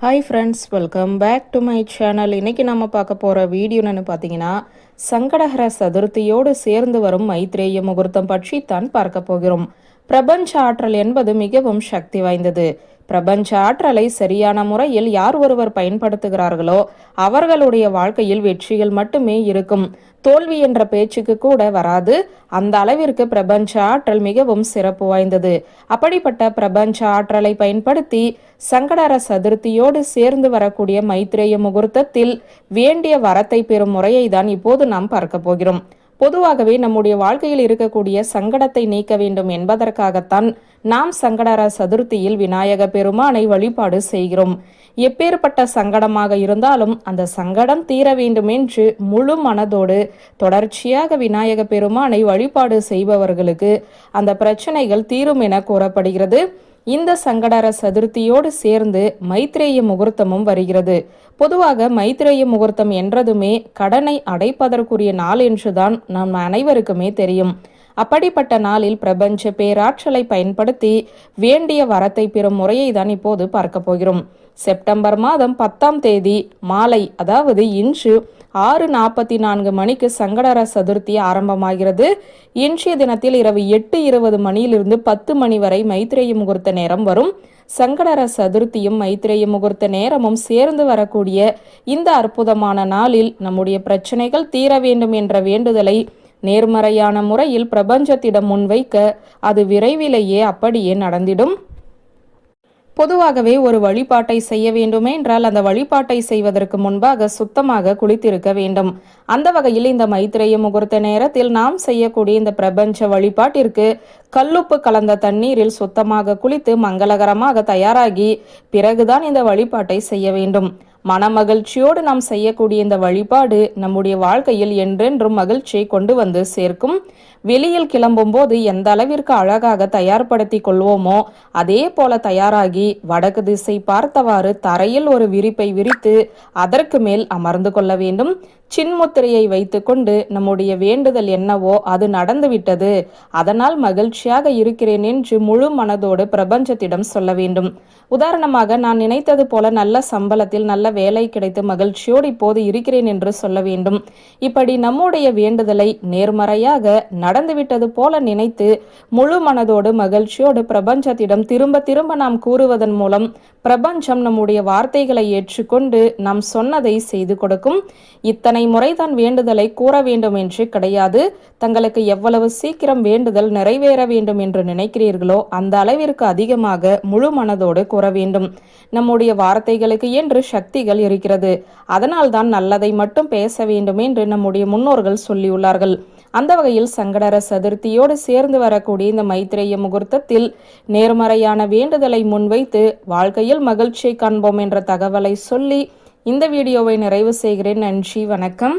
Hi friends welcome back to my channel இன்னைக்கு நம்ம பார்க்க போகிற வீடியோன்னு பார்த்தீங்கன்னா சங்கடஹர சதுர்த்தியோடு சேர்ந்து வரும் மைத்ரேய முகூர்த்தம் பற்றி தான் பார்க்க போகிறோம். பிரபஞ்ச ஆற்றல் என்பது மிகவும் சக்தி வாய்ந்தது. பிரபஞ்ச ஆற்றலை சரியான முறையில் யார் ஒருவர் பயன்படுத்துகிறார்களோ அவர்களுடைய வாழ்க்கையில் வெற்றிகள் மட்டுமே இருக்கும். தோல்வி என்ற பேச்சுக்கு கூட வராது. அந்த அளவிற்கு பிரபஞ்ச ஆற்றல் மிகவும் சிறப்பு வாய்ந்தது. அப்படிப்பட்ட பிரபஞ்ச ஆற்றலை பயன்படுத்தி சங்கடர சதுர்த்தியோடு சேர்ந்து வரக்கூடிய மைத்ரேய முகூர்த்தத்தில் வேண்டிய வரத்தை பெறும் முறையை தான் இப்போது நாம் பார்க்க போகிறோம். பொதுவாகவே நம்முடைய வாழ்க்கையில் இருக்கக்கூடிய சங்கடத்தை நீக்க வேண்டும் என்பதற்காகத்தான் நாம் சங்கடர சதுர்த்தியில் விநாயக பெருமானை வழிபாடு செய்கிறோம். எப்பேற்பட்ட சங்கடமாக இருந்தாலும் அந்த சங்கடம் தீர வேண்டும் என்று முழு மனதோடு தொடர்ச்சியாக விநாயக பெருமானை வழிபாடு செய்பவர்களுக்கு அந்த பிரச்சனைகள் தீரும் என கூறப்படுகிறது. இந்த சங்கடர சதுர்த்தியோடு சேர்ந்து மைத்ரேய முகூர்த்தமும் வருகிறது. பொதுவாக மைத்ரேய முகூர்த்தம் என்றதுமே கடனை அடைப்பதற்குரிய நாள் என்றுதான் நம் அனைவருக்குமே தெரியும். அப்படிப்பட்ட நாளில் பிரபஞ்ச பேராற்றலை பயன்படுத்தி வேண்டிய வரத்தை பெறும் முறையை தான் இப்போது பார்க்க போகிறோம். செப்டம்பர் மாதம் பத்தாம் தேதி மாலை அதாவது இன்று ஆறு நாற்பத்தி நான்கு மணிக்கு சங்கடர சதுர்த்தி ஆரம்பமாகிறது. இன்றைய தினத்தில் இரவு எட்டு இருபது மணியிலிருந்து பத்து மணி வரை மைத்திரேய முகூர்த்த நேரம் வரும். சங்கடர சதுர்த்தியும் மைத்திரேய முகூர்த்த நேரமும் சேர்ந்து வரக்கூடிய இந்த அற்புதமான நாளில் நம்முடைய பிரச்சனைகள் தீர வேண்டும் என்ற வேண்டுதலை நேர்மறையான முறையில் பிரபஞ்சத்திடம் முன்வைக்க அது விரைவிலேயே அப்படியே நடந்திடும். பொதுவாகவே ஒரு வழிபாட்டை செய்ய வேண்டுமே என்றால் அந்த வழிபாட்டை செய்வதற்கு முன்பாக சுத்தமாக குளித்திருக்க வேண்டும். அந்த வகையில் இந்த மைத்திரைய முகூர்த்த நேரத்தில் நாம் செய்யக்கூடிய இந்த பிரபஞ்ச வழிபாட்டிற்கு கல்லுப்பு கலந்த தண்ணீரில் சுத்தமாக குளித்து மங்களகரமாக தயாராகி பிறகுதான் இந்த வழிபாட்டை செய்ய வேண்டும். மனமகிழ்ச்சியோடு நாம் செய்யக்கூடிய இந்த வழிபாடு நம்முடைய வாழ்க்கையில் என்றென்றும் மகிழ்ச்சியை கொண்டு வந்து சேர்க்கும். வெளியில் கிளம்பும் போது எந்த அளவிற்கு அழகாக தயார்படுத்தி கொள்வோமோ அதே போல தயாராகி வடக்கு திசை பார்த்தவாறு தரையில் ஒரு விரிப்பை விரித்து அதற்கு மேல் அமர்ந்து கொள்ள வேண்டும். சின்முத்திரையை வைத்துக்கொண்டு நம்முடைய வேண்டுதல் என்னவோ அது நடந்துவிட்டது. அதனால் மகிழ்ச்சியாக இருக்கிறேன் என்று முழு மனதோடு பிரபஞ்சத்திடம் சொல்ல வேண்டும். உதாரணமாக நான் நினைத்தது போல நல்ல சம்பளத்தில் நல்ல வேலை கிடைத்து மகிழ்ச்சியோடு இப்போது இருக்கிறேன் என்று சொல்ல வேண்டும். இப்படி நம்முடைய வேண்டுதலை நேர்மறையாக நடந்துவிட்டது போல நினைத்து முழு மனதோடு மகிழ்ச்சியோடு பிரபஞ்சத்திடம் திரும்ப திரும்ப நாம் கூறுவதன் மூலம் பிரபஞ்சம் நம்முடைய வார்த்தைகளை ஏற்றுக்கொண்டு நாம் சொன்னதை செய்து கொடுக்கும். இத்தனை முறைதான் வேண்டுதலை கூற வேண்டும் என்று கிடையாது. தங்களுக்கு எவ்வளவு சீக்கிரம் வேண்டுதல் நிறைவேற வேண்டும் என்று நினைக்கிறீர்களோ அந்த அளவிற்கு அதிகமாக முழு மனதோடு கூற வேண்டும். நம்முடைய வார்த்தைகளுக்கு என்று சக்தி சக்திகள் இருக்கிறது. அதனால்தான் நல்லதை மட்டும் பேச வேண்டும் என்று நம்முடைய முன்னோர்கள் சொல்லியுள்ளார்கள். அந்த வகையில் சங்கடர சதுர்த்தியோடு சேர்ந்து வரக்கூடிய இந்த மைத்திரேய முகூர்த்தத்தில் நேர்மறையான வேண்டுதலை முன்வைத்து வாழ்க்கையில் மகிழ்ச்சியை காண்போம் என்ற தகவலை சொல்லி இந்த வீடியோவை நிறைவு செய்கிறேன். நன்றி வணக்கம்.